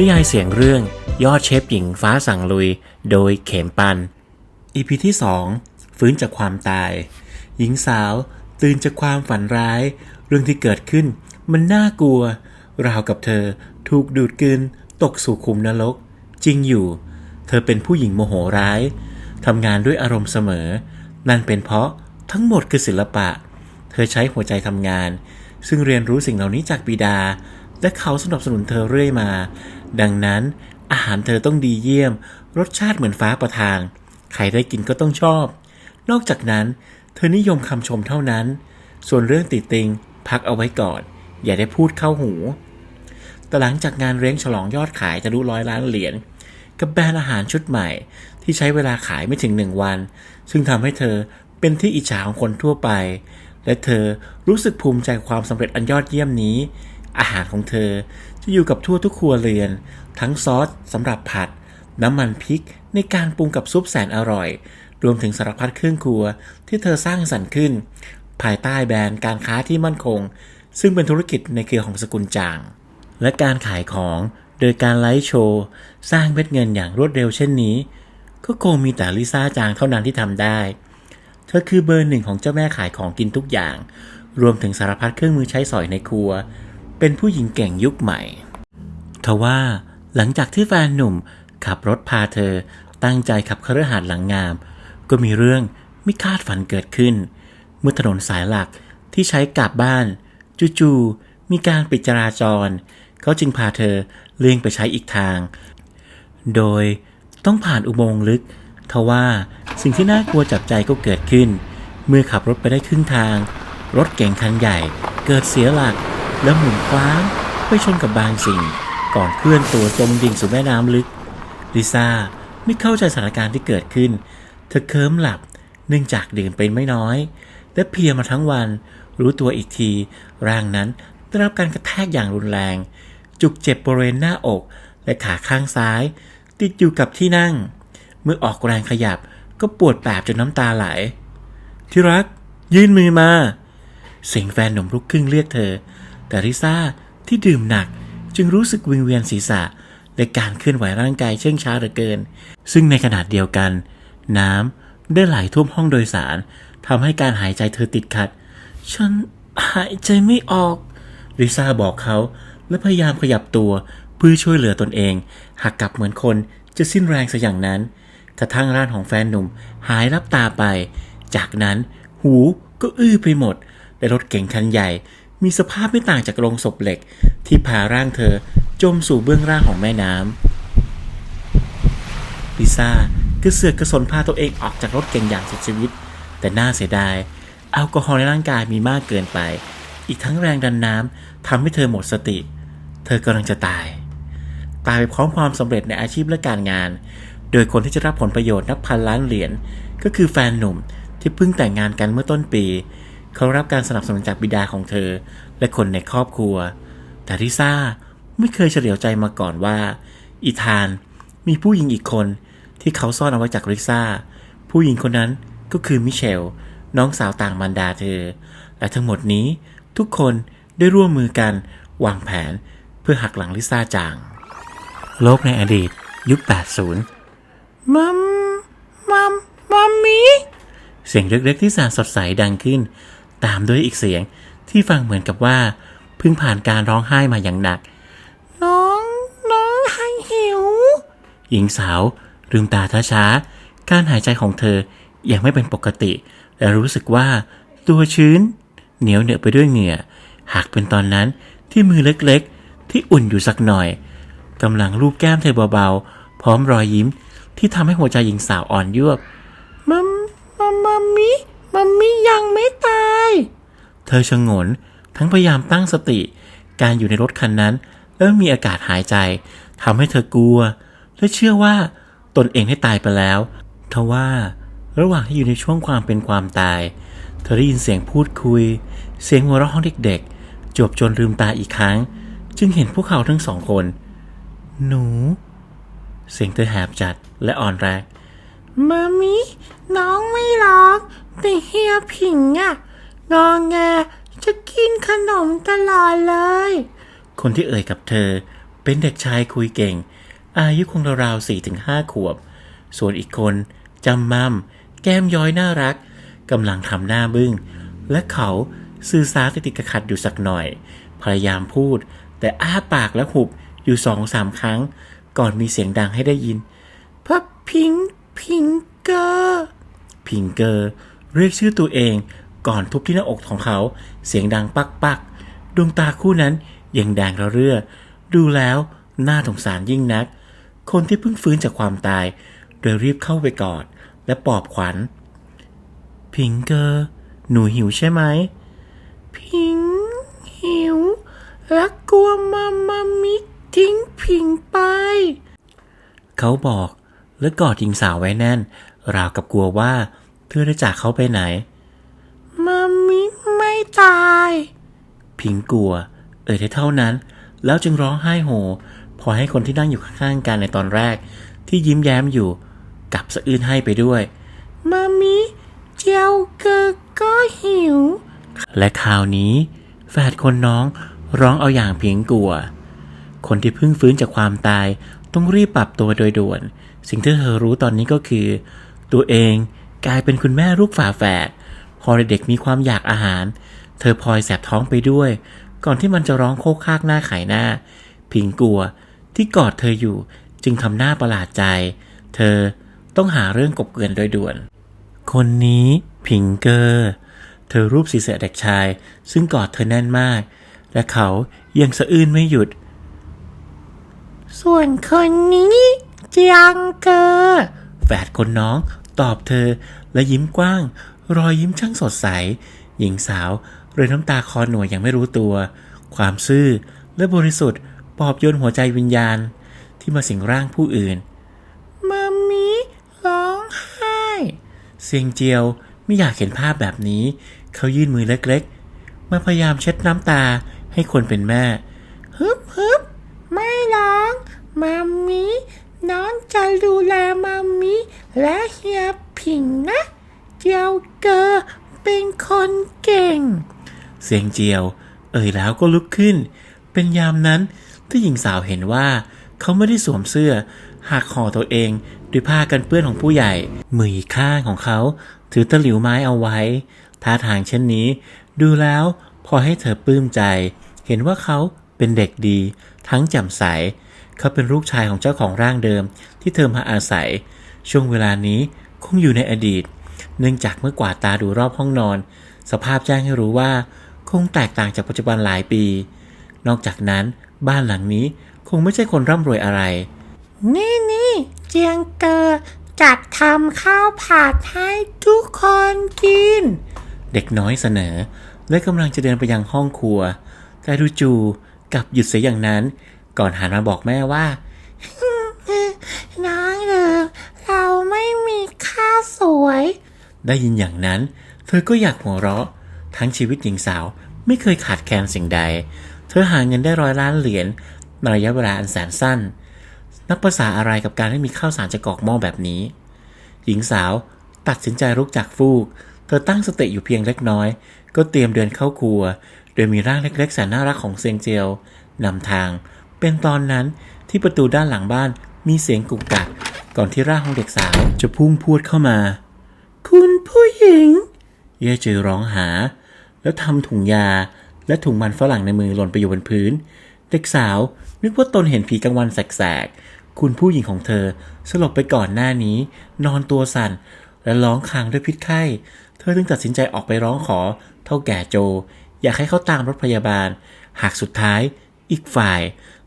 นิยายเสียงเรื่องยอดเชฟหญิงฟ้าสั่งลุย โดยเขมปัน อีพีที่ 2 ฟื้นจากความตาย หญิงสาวตื่นจากความฝันร้าย เรื่องที่เกิดขึ้น มันน่ากลัว ราวกับเธอถูกดูดกลืนตกสู่ขุมนรก จริงอยู่ เธอเป็นผู้หญิงโมโหร้ายทำงานด้วยอารมณ์เสมอ นั่นเป็นเพราะทั้งหมดคือศิลปะ เธอใช้หัวใจทำงาน ซึ่งเรียนรู้สิ่งเหล่านี้จากบิดา และเขาสนับสนุนเธอเรื่อยมา ดังนั้นอาหารเธอต้องดีเยี่ยม รสชาติเหมือนฟ้าประทาน ใครได้กินก็ต้องชอบ นอกจากนั้น เธอนิยมคำชมเท่านั้น ส่วนเรื่องติติง พักเอาไว้ก่อน อย่าได้พูดเข้าหู แต่หลังจากงานเลี้ยงฉลองยอดขายจะรู้ร้อยล้านเหรียญกับแบรนด์อาหารชุดใหม่ ที่ใช้เวลาขายไม่ถึงหนึ่งวัน ซึ่งทำให้เธอเป็นที่อิจฉาของคนทั่วไป และเธอรู้สึกภูมิใจความสำเร็จอันยอดเยี่ยมนี้ อาหารของเธอจะอยู่กับทั่วทุกครัวเรือน ทั้งซอสสำหรับผัด น้ำมันพริกในการปรุงกับซุปแสนอร่อย รวมถึงสารพัดเครื่องครัวที่เธอสร้างสรรค์ขึ้น ภายใต้แบรนด์การค้าที่มั่นคง ซึ่งเป็นธุรกิจในเครือของสกุลจาง และการขายของโดยการไลฟ์โชว์ สร้างเม็ดเงินอย่างรวดเร็วเช่นนี้ ก็คงมีแต่ลิซ่าจางเท่านั้นที่ทำได้ เธอคือเบอร์หนึ่งของเจ้าแม่ขายของกินทุกอย่าง รวมถึงสารพัดเครื่องมือใช้สอยในครัว เป็นผู้หญิงเก่งยุคใหม่ทว่าหลังจากที่แฟนหนุ่มขับรถพาเธอตั้งใจขับเครือหาดหลังงาม ก็มีเรื่องไม่คาดฝันเกิดขึ้น เมื่อถนนสายหลักที่ใช้กลับบ้าน จู่ๆมีการปิดจราจร เขาจึงพาเธอเลี่ยงไปใช้อีกทาง โดยต้องผ่านอุโมงค์ลึกทว่าสิ่งที่น่ากลัวจับใจก็เกิดขึ้น เมื่อขับรถไปได้ครึ่งทาง รถเก๋งคันใหญ่ เกิดเสียหลัก แล้วหมุนคว้างไปชนกับบางสิ่ง ก่อนเคลื่อนตัวจมดิ่งสู่แม่น้ำลึก ลิซ่าไม่เข้าใจสถานการณ์ที่เกิดขึ้น เธอเคิมหลับ เนื่องจากดื่มเป็นไม่น้อย และเพียมาทั้งวัน รู้ตัวอีกที ร่างนั้นได้รับการกระแทกอย่างรุนแรง จุกเจ็บบริเวณหน้าอก และขาข้างซ้าย ติดอยู่กับที่นั่ง เมื่อออกแรงขยับก็ปวดแปบจนน้ำตาไหล ที่รัก ยื่นมือมา เสียงแฟนหนุ่มลุกขึ้นเรียกเธอ แต่ริซ่าที่ดื่มหนักจึงรู้สึกวิงเวียนศีรษะ และการเคลื่อนไหวร่างกายเชื่องช้าเหลือเกิน ซึ่งในขณะเดียวกัน น้ำได้ไหลท่วมห้องโดยสารทำให้การหายใจเธอติดขัด ฉันหายใจไม่ออก ริซ่าบอกเขา และพยายามขยับตัวเพื่อช่วยเหลือตนเอง หากกลับเหมือนคนจะสิ้นแรงซะอย่างนั้นกระทั่งร่างของแฟนหนุ่มหายรับตาไป จากนั้นหูก็อื้อไปหมดและรถเก๋งคันใหญ่ มีสภาพไม่ต่างจากโรงศพเหล็ก ที่พาร่างเธอจมสู่เบื้องล่างของแม่น้ำลิซ่าก็เสือกกระสนพาตัวเองออกจากรถเก๋งอย่างสุดชีวิต แต่น่าเสียดาย แอลกอฮอล์ในร่างกายมีมากเกินไป อีกทั้งแรงดันน้ำทำให้เธอหมดสติ เธอกำลังจะตาย ตายไปพร้อมความสำเร็จในอาชีพและการงาน โดยคนที่จะรับผลประโยชน์นับพันล้านเหรียญก็คือแฟนหนุ่มที่เพิ่งแต่งงานกันเมื่อต้นปี เขารับการสนับสนุนจากบิดาของเธอ และคนในครอบครัว แต่ริซ่าไม่เคยเฉลียวใจมาก่อนว่า อีธานมีผู้หญิงอีกคนที่เขาซ่อนเอาไว้จากริซ่า ผู้หญิงคนนั้นก็คือมิเชล น้องสาวต่างมารดาเธอ และทั้งหมดนี้ทุกคนได้ร่วมมือกันวางแผนเพื่อหักหลังลิซ่าจาง โลกในอดีตยุค 80 มัม มัม มัมมี่เสียงเล็กๆที่สานสดใสดังขึ้น ตามด้วยอีกเสียงที่ฟังเหมือนกับว่า เพิ่งผ่านการร้องไห้มาอย่างหนัก น้อง น้องให้หิว หญิงสาวลืมตาช้าๆการหายใจของเธอยังไม่เป็นปกติ และรู้สึกว่า ตัวชื้น เหนียวเหนอะไปด้วยเหงื่อ หากเป็นตอนนั้นที่มือเล็กๆ ที่อุ่นอยู่สักหน่อยกำลังลูบแก้มเธอเบาๆ พร้อมรอยยิ้มที่ทำให้หัวใจหญิงสาวอ่อนยวบมัมมัมมัมมี่มัมมี่ เธอชะงน ทั้งพยายามตั้งสติ การอยู่ในรถคันนั้น เริ่มมีอากาศหายใจทำให้เธอกลัว และเชื่อว่าตนเองได้ตายไปแล้วทว่า ระหว่างที่อยู่ในช่วงความเป็นความตาย เธอได้ยินเสียงพูดคุย เสียงหัวเราะของเด็กๆ จบจนลืมตาอีกครั้ง จึงเห็นพวกเขาทั้งสองคน หนู เสียงเธอแหบจัดและอ่อนแรงมามิน้องไม่ร้องแต่เฮียผิงอะ งองแงจะกินขนมตลอดเลย คนที่เอ่ยกับเธอ เป็นเด็กชายคุยเก่ง อายุคงราวๆสี่ถึงห้าขวบ ส่วนอีกคนจำมั่มแก้มย้อยน่ารักกำลังทำหน้าบึ้ง และเขาสื่อสารติดติดขัดอยู่สักหน่อย พยายามพูด แต่อ้าปากและหุบอยู่สองสามครั้ง ก่อนมีเสียงดังให้ได้ยินพับพิงพิงเกอร์พิงเกอร์เรียกชื่อตัวเอง ก่อนทุบที่หน้าอกของเขา เสียงดังปักปักดวงตาคู่นั้นยังแดงระเรื่อ ดูแล้วน่าสงสารยิ่งนัก คนที่เพิ่งฟื้นจากความตาย โดยรีบเข้าไปกอด และปลอบขวัญ พิงเกอร์ หนูหิวใช่ไหม พิงหิวและกลัวมามามิทิ้งพิงไป เขาบอกและกอดหญิงสาวไว้แน่น ราวกับกลัวว่า เธอจะจากเขาไปไหน ไม่ตาย พิงกลัว เอ่ยได้เท่านั้น แล้วจึงร้องไห้โฮพอให้คนที่นั่งอยู่ข้างๆกันในตอนแรก ที่ยิ้มแย้มอยู่กลับสะอื้นให้ไปด้วย มามิเจียวเกอก็หิว และคราวนี้ แฝดคนน้องร้องเอาอย่างเพียงกลัว คนที่เพิ่งฟื้นจากความตายต้องรีบปรับตัวโดยด่วน สิ่งที่เธอรู้ตอนนี้ก็คือ ตัวเองกลายเป็นคุณแม่ลูกฝาแฝดพ อเด็กๆมีความอยากอาหาร เธอพลอยแสบท้องไปด้วย ก่อนที่มันจะร้องโคกคากหน้าไขหน้า พิงกลัวที่กอดเธออยู่จึงทำหน้าประหลาดใจ เธอต้องหาเรื่องกบเกลื่อนโดยด่วน คนนี้พิงเกอร์เธอรูปศีรษะเด็กชาย ซึ่งกอดเธอแน่นมาก และเขายังสะอื้นไม่หยุด ส่วนคนนี้จังเกอร์แฝดคนน้องตอบเธอและยิ้มกว้าง รอยยิ้มช่างสดใส หญิงสาวเรยน้ำตาคอหน่วยยังไม่รู้ตัว ความซื่อและบริสุทธิ์ปอบโยนหัวใจวิญญาณที่มาสิงร่างผู้อื่นมามีร้องไห้เซียงเจียวไม่อยากเห็นภาพแบบนี้ เขายื่นมือเล็กๆ มาพยายามเช็ดน้ำตาให้คนเป็นแม่ฮึบฮึบไม่ร้องมามีน้องจะดูแลมามีและเฮียผิงนะ จียวเกอเป็นคนเก่ง เสียงเจียว เอ่ยแล้วก็ลุกขึ้น เป็นยามนั้นที่หญิงสาวเห็นว่า เขาไม่ได้สวมเสื้อ หากห่อตัวเองด้วยผ้ากันเปื้อนของผู้ใหญ่ มืออีกข้างของเขา ถือตะหลิวไม้เอาไว้ ท่าทางเช่นนี้ ดูแล้วพอให้เธอปลื้มใจ เห็นว่าเขาเป็นเด็กดี ทั้งแจ่มใส เขาเป็นลูกชายของเจ้าของร่างเดิมที่เธอมาอาศัย ช่วงเวลานี้คงอยู่ในอดีต เนื่องจากเมื่อกวาดตาดูรอบห้องนอน สภาพแจ้งให้รู้ว่า คงแตกต่างจากปัจจุบันหลายปี นอกจากนั้นบ้านหลังนี้คงไม่ใช่คนร่ำรวยอะไร นี่นี่เจียงเกอจัดทำข้าวผัดให้ทุกคนกิน เด็กน้อยเสนอ และกำลังจะเดินไปยังห้องครัว แต่ดูจูกลับหยุดเสียอย่างนั้น ก่อนหันมาบอกแม่ว่า น้องเออเราไม่มีข้าวสวย ได้ยินอย่างนั้น เธอก็อยากหัวเราะ ทั้งชีวิตหญิงสาวไม่เคยขาดแคลนสิ่งใด เธอหาเงินได้ร้อยล้านเหรียญในระยะเวลาอันแสนสั้น นับภาษาอะไรกับการให้มีข้าวสารจากอกหม้อแบบนี้ หญิงสาวตัดสินใจลุกจากฟูก เธอตั้งสติอยู่เพียงเล็กน้อย ก็เตรียมเดินเข้าครัว โดยมีร่างเล็กๆแสนน่ารักของเซียงเจียวนำทาง เป็นตอนนั้นที่ประตูด้านหลังบ้านมีเสียงกุกกักก่อนที่ร่างของเด็กสาวจะพุ่งพวดเข้ามา คุณ ผู้หญิง เย่จือร้องหา แล้วทำถุงยาและถุงมันฝรั่งในมือหล่นไปอยู่บนพื้น เด็กสาวนึกว่าตนเห็นผีกลางวันแสกๆ คุณผู้หญิงของเธอ สลบไปก่อนหน้านี้ นอนตัวสั่น และร้องครางด้วยพิษไข้ เธอจึงตัดสินใจออกไปร้องขอ เท่าแก่โจ อยากให้เขาตามรถพยาบาล หากสุดท้าย อีกฝ่าย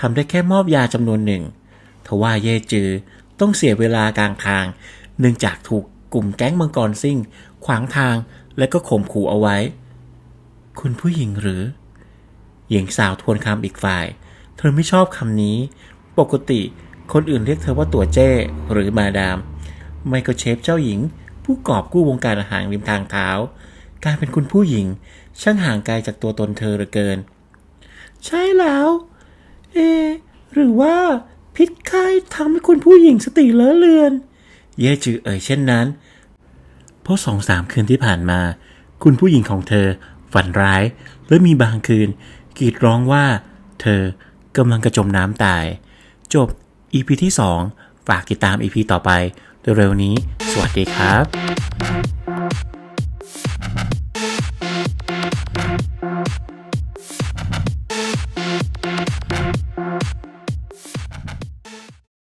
ทำได้แค่มอบยาจำนวนหนึ่งทว่าเย่จือต้องเสียเวลากลางทาง เนื่องจากถูก กลุ่มแก๊งมังกรซิ่ง ขวางทางและก็ข่มขู่เอาไว้ คุณผู้หญิงหรือ หญิงสาวทวนคำอีกฝ่าย เธอไม่ชอบคำนี้ ปกติคนอื่นเรียกเธอว่าตัวเจ้หรือมาดาม ไม่ก็เชฟเจ้าหญิง ผู้กอบกู้วงการอาหารริมทางเท้า การเป็นคุณผู้หญิง ช่างห่างไกลจากตัวตนเธอเหลือเกิน ใช่แล้ว เอ หรือว่าพิษไข้ทำให้คุณผู้หญิงสติเลอะเลือน เย่จือเอ่ยเช่นนั้น เพราะสองสามคืนที่ผ่านมา คุณผู้หญิงของเธอฝันร้าย และมีบางคืนกรีดร้องว่า เธอกำลังกระจมน้ำตาย จบ EP ที่ 2 ฝากติดตาม EP ต่อไปเร็วๆนี้ สวัสดีครับ